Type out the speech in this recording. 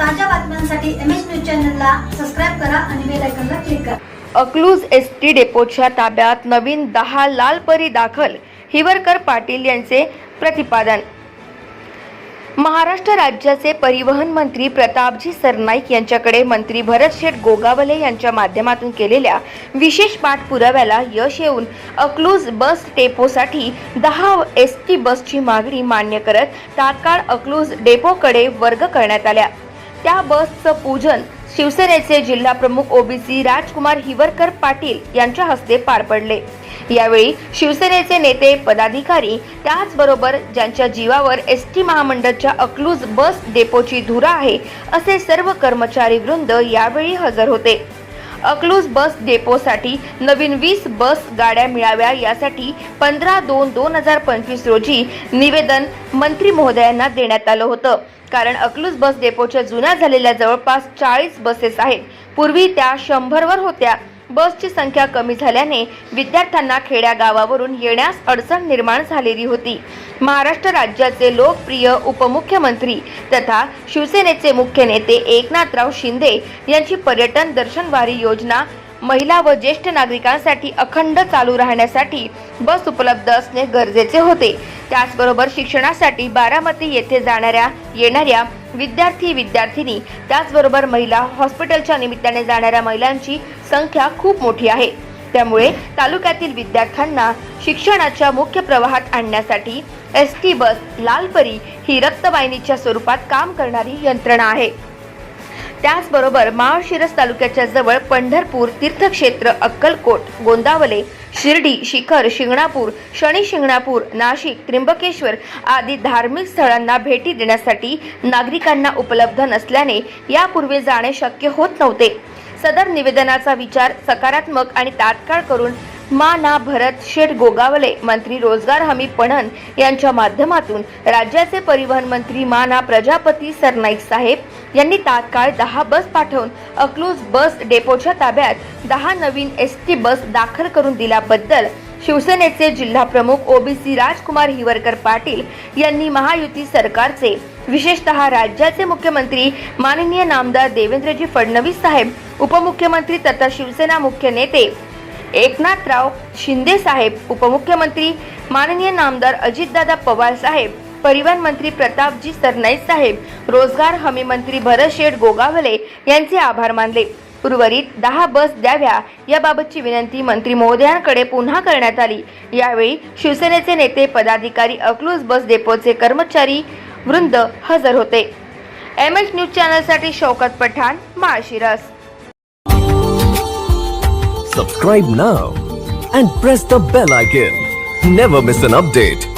ताज्या बातम्यांसाठी M H news चॅनलला सबस्क्राईब करा आणि बेल आयकॉनला क्लिक करा. अकलूज एस टी डेपोच्या ताब्यात नवीन दहा लालपरी दाखल हिवरकर पाटील यांचे प्रतिपादन. महाराष्ट्र राज्याचे परिवहन मंत्री प्रतापजी सरनाईक यांच्याकडे मंत्री भरत शेठ गोगावले यांच्या माध्यमातून केलेल्या विशेष पाठपुराव्याला यश येऊन अकलूज बस डेपोसाठी दहा एस टी बसची मागणी मान्य करत तात्काळ अकलूज डेपोकडे वर्ग करण्यात आल्या. त्या बसचं पूजन शिवसेनेचे जिल्हा प्रमुख ओबीसी राजकुमार हिवरकर पाटील यांच्या हस्ते पार पडले. यावेळी शिवसेनेचे नेते पदाधिकारी त्याचबरोबर ज्यांच्या जीवावर एस टी महामंडळच्या अकलूज बस डेपोची धुरा आहे असे सर्व कर्मचारी वृंद यावेळी हजर होते. अकलूज बस डेपोसाठी नवीन वीस बस गाड्या मिळाव्या यासाठी पंधरा दोन दोन हजार पंचवीस रोजी निवेदन मंत्री महोदयांना देण्यात आलं होतं. कारण अकलूज बस डेपोच्या जुन्या झालेल्या जवळपास चाळीस बसेस आहेत. पूर्वी त्या शंभरवर होत्या. बसची संख्या कमी झाल्याने विद्यार्थ्यांना खेड्या गावावरून येण्यास अडचण निर्माण झालेली होती. महाराष्ट्र राज्याचे लोकप्रिय उपमुख्यमंत्री तथा शिवसेनेचे मुख्य नेते एकनाथराव शिंदे यांची पर्यटन दर्शनवारी योजना महिला व ज्येष्ठ नागरिकांसाठी अखंड चालू राहण्यासाठी बस उपलब्ध असणे गरजेचे होते. त्याचबरोबर शिक्षणासाठी बारामती येथे जाणाऱ्या येणाऱ्या विद्यार्थी विद्यार्थिनी त्याचबरोबर महिला हॉस्पिटलच्या निमित्ताने जाणाऱ्या महिलांची संख्या खूप मोठी आहे. त्यामुळे तालुक्यातील विद्यार्थ्यांना शिक्षणाच्या मुख्य प्रवाहात आणण्यासाठी एस टी बस लालपरी ही रक्तवाहिनीच्या स्वरूपात काम करणारी यंत्रणा आहे. त्याचबरोबर माळशिरस तालुक्याच्या जवळ पंढरपूर तीर्थक्षेत्र अक्कलकोट गोंदावले शिर्डी शिखर शिंगणापूर शनी शिंगणापूर नाशिक त्र्यंबकेश्वर आदी धार्मिक स्थळांना भेटी देण्यासाठी नागरिकांना उपलब्ध नसल्याने यापूर्वी जाणे शक्य होत नव्हते. सदर निवेदनाचा विचार सकारात्मक आणि तात्काळ करून मा ना भरत शेठ गोगावले मंत्री रोजगार हमी पणन यांच्या माध्यमातून राज्याचे परिवहन मंत्री मा ना प्रजापती सरनाईक साहेब यांनी तात्काळ दहा बस पाठवून अकलूज बस डेपोच्या ताब्यात दहा नवीन एस टी बस दाखल करून दिल्याबद्दल शिवसेनेचे जिल्हा प्रमुख ओबीसी राजकुमार हिवरकर पाटील यांनी महायुती सरकारचे विशेषतः राज्याचे मुख्यमंत्री माननीय नामदार देवेंद्रजी फडणवीस साहेब उपमुख्यमंत्री तथा शिवसेना मुख्य नेते एकनाथराव शिंदे साहेब उपमुख्यमंत्री माननीय नामदार अजितदादा पवार साहेब परिवहन मंत्री प्रतापजी सरनाईक साहेब रोजगार हमी मंत्री भरत शेठ गोगावले यांचे आभार मानले. उर्वरित दहा बस द्याव्या याबाबतची विनंती मंत्री महोदयांकडे पुन्हा करण्यात आली. यावेळी शिवसेनेचे नेते पदाधिकारी अकलूज बस डेपोचे कर्मचारी वृंद हजर होते. M H news चॅनलसाठी Shaukat Pathan Malshiras subscribe now and press the bell icon never miss an update